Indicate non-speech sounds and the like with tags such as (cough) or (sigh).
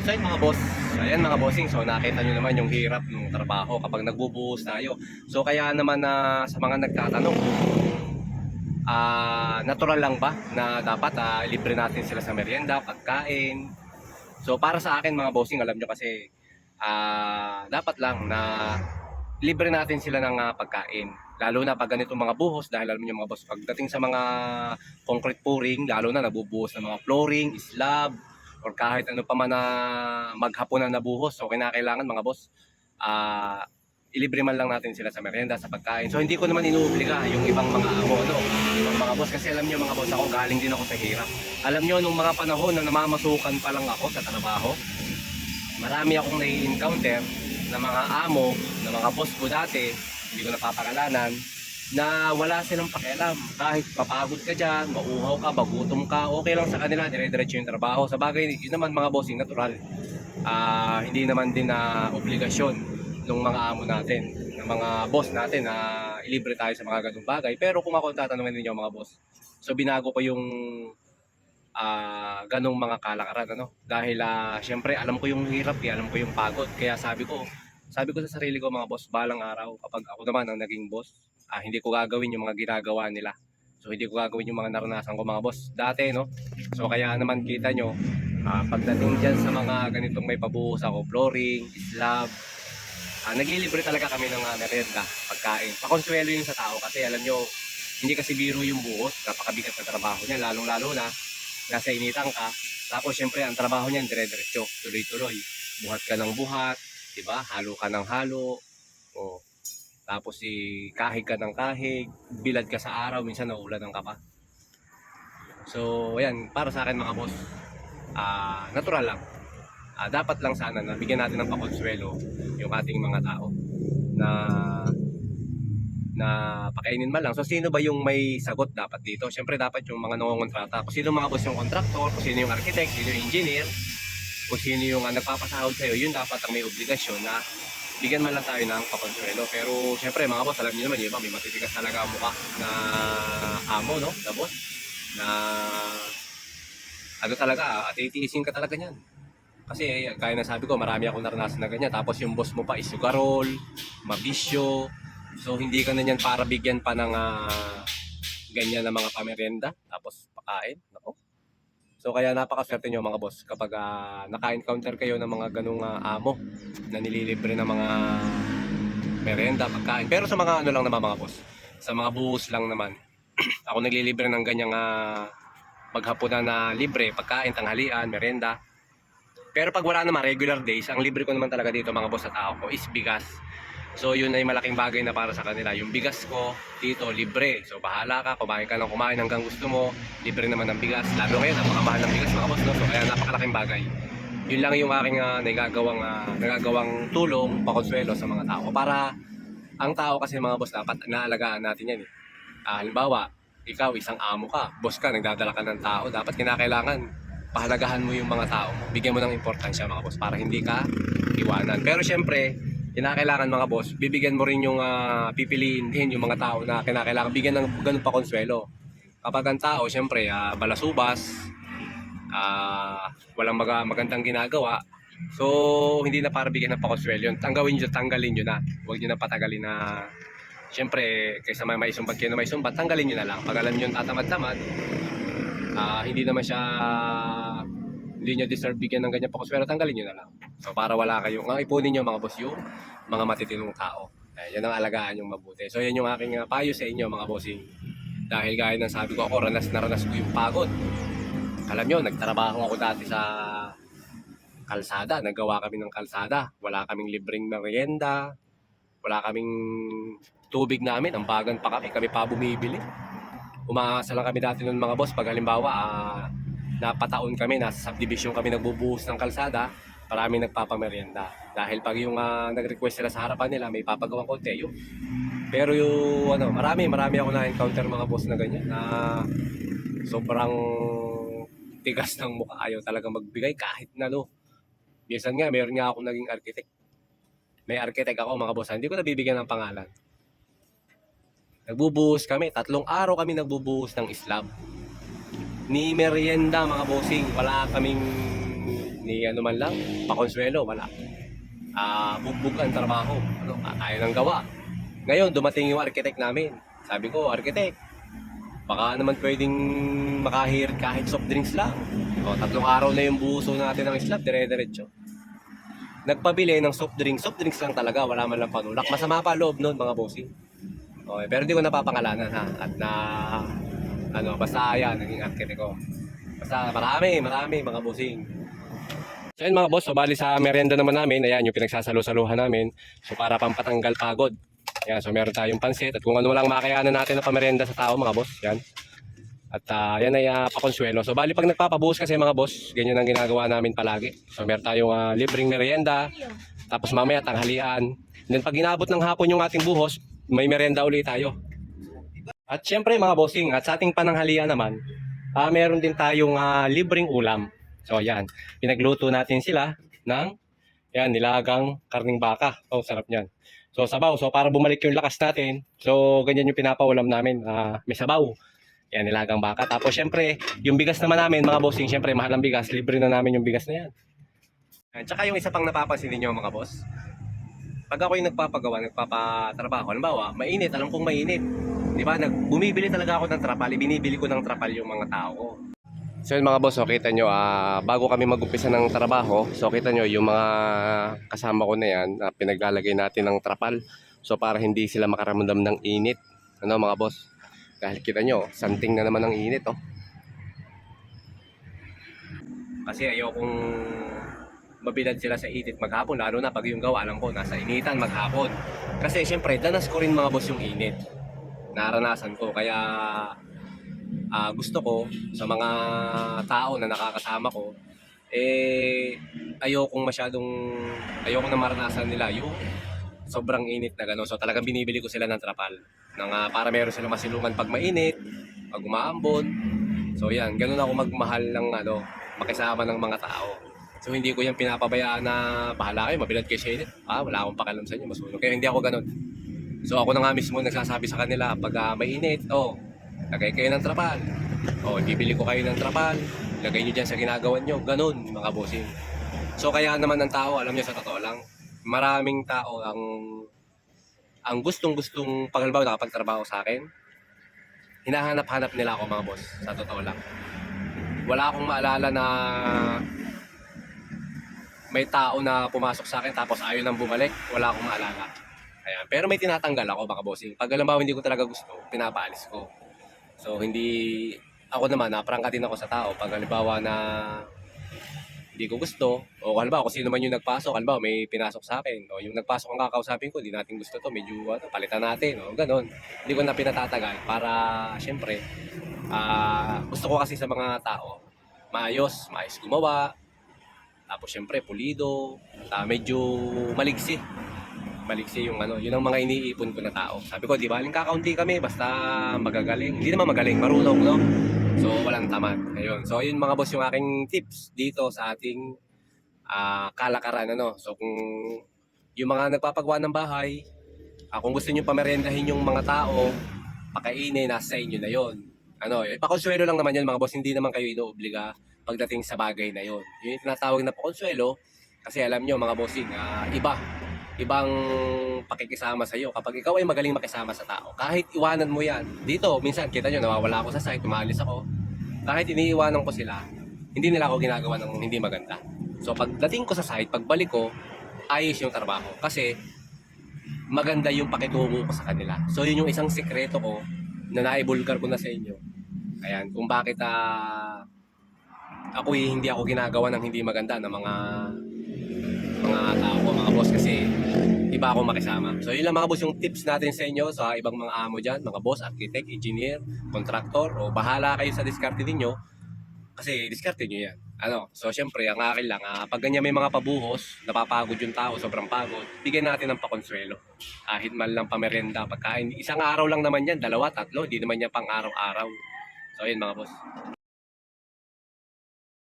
So mga boss, ayan mga bossing, so nakita nyo naman yung hirap ng trabaho kapag nagbubuhos tayo. So kaya naman na sa mga nagtatanong, ah natural lang ba na dapat ah, libre natin sila sa merienda, pagkain. So para sa akin mga bossing, alam nyo kasi ah dapat lang na libre natin sila ng ah, pagkain. Lalo na pag ganitong mga buhos, dahil alam nyo mga boss, pagdating sa mga concrete pouring, lalo na nabubuhos ng mga flooring, slab, or kahit ano pa man na maghapon na nabuhos. So kinakailangan mga boss, ah ilibre man lang natin sila sa merienda, sa pagkain. So hindi ko naman inuobliga yung ibang mga amo, no? Ibang mga boss kasi alam niyo mga boss ako galing din ako sa hirap. Alam niyo nung mga panahon na namamasukan pa lang ako sa trabaho, marami akong nai-encounter na mga amo, na mga boss ko dati, hindi ko napapakalanan, na wala silang pakialam. Kahit papagod ka dyan, mauhaw ka, bagutom ka, okay lang sa kanila, dire-diretso yung trabaho. Sa bagay, yun naman mga bossing natural. Ah, hindi naman din na obligasyon ng mga amo natin, ng mga boss natin na ilibre tayo sa mga ganung bagay. Pero kung ako tatanungin ninyo mga boss, so binago ko yung ah ganong mga kalakaran ano dahil ah syempre alam ko yung hirap eh, alam ko yung pagod kaya sabi ko sabi ko sa sarili ko mga boss balang araw kapag ako naman ang naging boss ah, hindi ko gagawin yung mga ginagawa nila so hindi ko gagawin yung mga naranasan ko mga boss dati no so kaya naman kita nyo ah, pagdating dyan sa mga ganitong may pabuhos ako flooring slab ah, naglilibre talaga kami ng uh, merienda pagkain pakonsuelo yun sa tao kasi alam nyo hindi kasi biro yung buhos napakabigat na trabaho niya lalong lalo na nasa initan ka. Tapos syempre ang trabaho niyan dire-diretso, tuloy-tuloy. Buhat ka ng buhat, 'di ba? Halo ka ng halo. O tapos si kahig ka ng kahig, bilad ka sa araw, minsan nauulan ka pa. So, ayan, para sa akin mga boss, ah natural lang. Ah, dapat lang sana na bigyan natin ng pakonsuelo yung ating mga tao na na pakainin man lang. So sino ba yung may sagot dapat dito? Siyempre dapat yung mga nangongontrata. Kung sino mga boss yung kontraktor, kung sino yung architect, sino yung engineer, kung sino yung uh, nagpapasahod sa'yo, yun dapat ang may obligasyon na bigyan man lang tayo ng pakonsuelo. Pero siyempre mga boss, alam niyo naman yung iba, may matitigas talaga ang mukha na amo, no? Na boss. Na ano talaga, at itiisin ka talaga niyan. Kasi kaya na sabi ko, marami akong naranasan na ganyan. Tapos yung boss mo pa is sugarol, mabisyo, So hindi ka na niyan para bigyan pa ng ah, ganyan na mga pamerienda tapos pakain. Nako. So kaya napakaswerte nyo mga boss kapag ah, naka-encounter kayo ng mga ganung ah, amo na nililibre ng mga merienda, pagkain. Pero sa mga ano lang naman mga boss, sa mga buhos lang naman. (clears throat) ako naglilibre ng ganyang uh, maghapunan na libre, pagkain, tanghalian, merienda. Pero pag wala naman regular days, ang libre ko naman talaga dito mga boss sa tao ko is bigas. So yun ay malaking bagay na para sa kanila. Yung bigas ko dito libre. So bahala ka, kumain ka ng kumain hanggang gusto mo. Libre naman ng bigas. Lalo ngayon, napakamahal ng bigas mga boss. No? So kaya napakalaking bagay. Yun lang yung aking uh, nagagawang, uh, nagagawang tulong, pakonsuelo sa mga tao. Para ang tao kasi mga boss, dapat naalagaan natin yan. Eh. Ah, halimbawa, ikaw isang amo ka, boss ka, nagdadala ka ng tao, dapat kinakailangan pahalagahan mo yung mga tao. Bigyan mo ng importansya mga boss para hindi ka iwanan. Pero syempre, kinakailangan mga boss, bibigyan mo rin yung ah, pipiliin din yung mga tao na kinakailangan bigyan ng ganun pa konsuelo. Kapag ang tao, syempre, ah, balasubas, ah, walang maga, magandang ginagawa, so hindi na para bigyan ng pakonsuelo yun. Tanggawin nyo, tanggalin nyo na. Huwag nyo na patagalin na Siyempre, kaysa may may sumbat kayo na may sumbat, tanggalin nyo na lang. Pag alam nyo tatamad-tamad, ah, hindi naman siya hindi nyo deserve bigyan ng ganyan pakuswero, tanggalin nyo na lang. So para wala kayong, ang ipunin nyo mga boss yung mga matitinong tao. Eh, yan ang alagaan yung mabuti. So yan yung aking uh, payo sa inyo mga bossing. Dahil gaya ng sabi ko ako, ranas na ranas ko yung pagod. Alam nyo, nagtrabaho ako dati sa kalsada. Naggawa kami ng kalsada. Wala kaming libreng merienda. Wala kaming tubig namin. Ang bagan pa kami. Kami pa bumibili. Umaasa lang kami dati ng mga boss. Pag halimbawa, ah, napataon kami, nasa subdivision kami nagbubuhos ng kalsada, marami nagpapamerienda. Dahil pag yung ah, nag-request sila sa harapan nila, may papagawang konti, yun. Pero yung ano, marami, marami ako na-encounter mga boss na ganyan na sobrang tigas ng mukha. Ayaw talaga magbigay kahit na no. Minsan nga, meron nga ako naging architect. May architect ako mga boss, hindi ko nabibigyan ng pangalan. Nagbubuhos kami, tatlong araw kami nagbubuhos ng Islam ni merienda mga bossing wala kaming ni ano man lang, pakonsuelo, wala. Ah, bugbog ang trabaho. Ano, kaya ng gawa. Ngayon, dumating yung architect namin. Sabi ko, architect, baka naman pwedeng makahir kahit soft drinks lang. O, tatlong araw na yung buso natin ng slab, dire-diretso. Nagpabili ng soft drinks, soft drinks lang talaga, wala man lang panulak. Masama pa loob nun, mga bossing. Okay, pero hindi ko napapangalanan ha. At na, ano, basta yan, naging architect ko. Basta marami, marami mga bossing. So yun mga boss, so bali sa merienda naman namin, ayan yung pinagsasalo-saluhan namin. So para pampatanggal pagod. Ayan, so meron tayong pansit at kung ano lang makayanan natin na pamerienda sa tao mga boss. Yan. At ah, yan ay uh, pakonsuelo. So bali pag nagpapabuhos kasi mga boss, ganyan ang ginagawa namin palagi. So meron tayong ah, libreng merienda, tapos mamaya tanghalian. And then pag inabot ng hapon yung ating buhos, may merienda ulit tayo. At syempre mga bossing, at sa ating pananghalian naman, ah meron din tayong ah, libreng ulam. So yan, pinagluto natin sila ng yan, nilagang karning baka. Oh, sarap niyan. So sabaw, so para bumalik yung lakas natin, so ganyan yung pinapaulam namin, ah, may sabaw. Yan, nilagang baka. Tapos syempre, yung bigas naman namin, mga bossing, syempre mahal ang bigas, libre na namin yung bigas na yan. At saka yung isa pang napapansin ninyo mga boss, pag ako yung nagpapagawa, nagpapatrabaho, halimbawa, mainit, alam kong mainit. Di ba? Nag, bumibili talaga ako ng trapal, binibili ko ng trapal yung mga tao ko. So yun mga boss, so kita nyo, ah, bago kami mag-umpisa ng trabaho, so kita nyo yung mga kasama ko na yan, na pinaglalagay natin ng trapal. So para hindi sila makaramdam ng init. Ano mga boss? Dahil kita nyo, santing na naman ng init oh. Kasi ayokong mabilad sila sa init maghapon, lalo na pag yung gawa, alam ko, nasa initan maghapon. Kasi syempre, danas ko rin mga boss yung init. Naranasan ko, kaya ah, gusto ko sa mga tao na nakakasama ko, eh, ayokong masyadong, ayokong na maranasan nila yung sobrang init na gano'n. So talagang binibili ko sila ng trapal. Nang, ah, para meron silang masilungan pag mainit, pag umaambon. So yan, gano'n ako magmahal ng ano, makisama ng mga tao. So hindi ko yan pinapabayaan na bahala kayo, mabilad kayo sa init. Ah, wala akong pakialam sa inyo, masunog. Kaya hindi ako ganun. So ako na nga mismo nagsasabi sa kanila pag ah, mainit, oh, lagay kayo ng trapal. Oh, bibili ko kayo ng trapal. Lagay nyo dyan sa ginagawa nyo. Ganun, mga bossing. So kaya naman ng tao, alam nyo sa totoo lang, maraming tao ang ang gustong-gustong pag halimbawa nakapagtrabaho sa akin, hinahanap-hanap nila ako mga boss, sa totoo lang. Wala akong maalala na may tao na pumasok sa akin tapos ayaw nang bumalik, wala akong maalala. Ayan. Pero may tinatanggal ako mga bossing. Pag halimbawa hindi ko talaga gusto, pinapaalis ko. So hindi, ako naman, naprangkatin ako sa tao. Pag halimbawa na hindi ko gusto, o halimbawa kung sino man yung nagpasok, halimbawa may pinasok sa akin, o yung nagpasok ang kakausapin ko, hindi natin gusto to, medyo ano, palitan natin, o ganon. Hindi ko na pinatatagal para, syempre, ah gusto ko kasi sa mga tao, maayos, maayos gumawa, tapos syempre pulido, ah, medyo maliksi. Maliksi yung ano, yun ang mga iniipon ko na tao. Sabi ko, di ba, aling kakaunti kami, basta magagaling. Hindi naman magaling, marunong, no? So, walang tamad. Ayun. So, yun mga boss yung aking tips dito sa ating ah, kalakaran, ano? So, kung yung mga nagpapagawa ng bahay, ah, kung gusto nyo pamerendahin yung mga tao, pakainin, nasa inyo na yon. Ano, ipakonsuelo lang naman yan mga boss, hindi naman kayo inoobliga pagdating sa bagay na yon. Yun yung tinatawag na pakonsuelo, kasi alam nyo mga bossing, ah, iba, ibang pakikisama sa iyo kapag ikaw ay magaling makisama sa tao. Kahit iwanan mo yan. Dito, minsan kita nyo, nawawala ako sa site, umalis ako. Kahit iniiwanan ko sila, hindi nila ako ginagawa ng hindi maganda. So pagdating ko sa site, pagbalik ko, ayos yung trabaho. Kasi maganda yung pakitungo ko sa kanila. So yun yung isang sikreto ko na naibulgar ko na sa inyo. Ayan, kung bakit ah ako hindi ako ginagawa ng hindi maganda ng mga mga tao ko, kasi iba ako makisama. So yun lang mga boss yung tips natin sa inyo sa ibang mga amo dyan, mga boss, architect, engineer, contractor, o bahala kayo sa diskarte ninyo kasi diskarte nyo yan. Ano, so syempre ang akin lang, ah, pag ganyan may mga pabuhos, napapagod yung tao, sobrang pagod, bigyan natin ng pakonsuelo. Kahit man lang pamerenda, pagkain. Isang araw lang naman yan, dalawa, tatlo, hindi naman yan pang araw-araw. So yun mga boss.